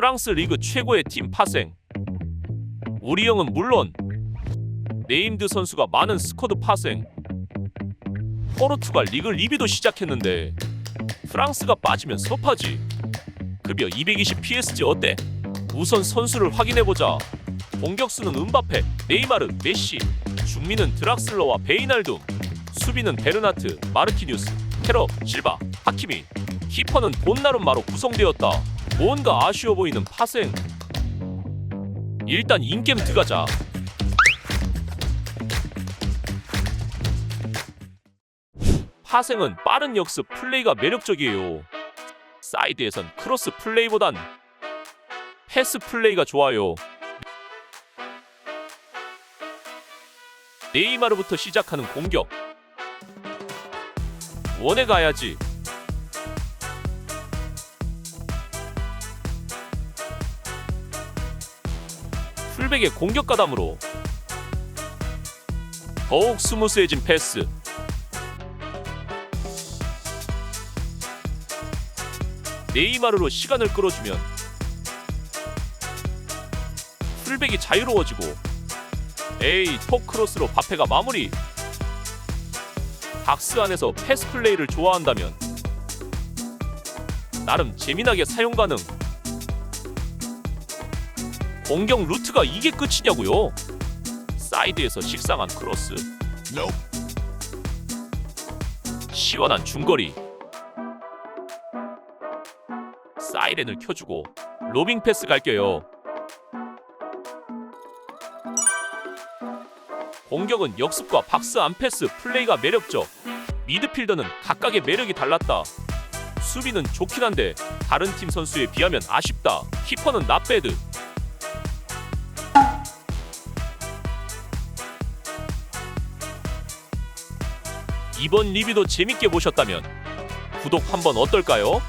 프랑스 리그 최고의 팀 파생. 우리 형은 물론 네임드 선수가 많은 스쿼드 파생. 포르투갈 리그 리비도 시작했는데 프랑스가 빠지면 섭하지. 급여 220 PSG 어때? 우선 선수를 확인해 보자. 공격수는 은바페, 네이마르, 메시, 중미는 드락슬러와 베이날둠, 수비는 베르나트, 마르키뉴스, 테러, 실바, 하키미, 키퍼는 본나룸마로 구성되었다. 뭔가 아쉬워 보이는 파생. 일단 인게임 들어가자. 파생은 빠른 역습 플레이가 매력적이에요. 사이드에선 크로스 플레이보단 패스 플레이가 좋아요. 네이마르부터 시작하는 공격. 원에 가야지. 풀백의 공격 가담으로 더욱 스무스해진 패스. 네이마르로 시간을 끌어주면 풀백이 자유로워지고 에이 톱크로스로 바페가 마무리 박스 안에서 패스 플레이를 좋아한다면 나름 재미나게 사용 가능 공격 루트가 이게 끝이냐고요 사이드에서 식상한 크로스 시원한 중거리 사이렌을 켜주고 로빙 패스 갈게요 공격은 역습과 박스 안 패스 플레이가 매력적. 미드필더는 각각의 매력이 달랐다. 수비는 좋긴 한데 다른 팀 선수에 비하면 아쉽다. 키퍼는 나배드. 이번 리뷰도 재밌게 보셨다면 구독 한번 어떨까요?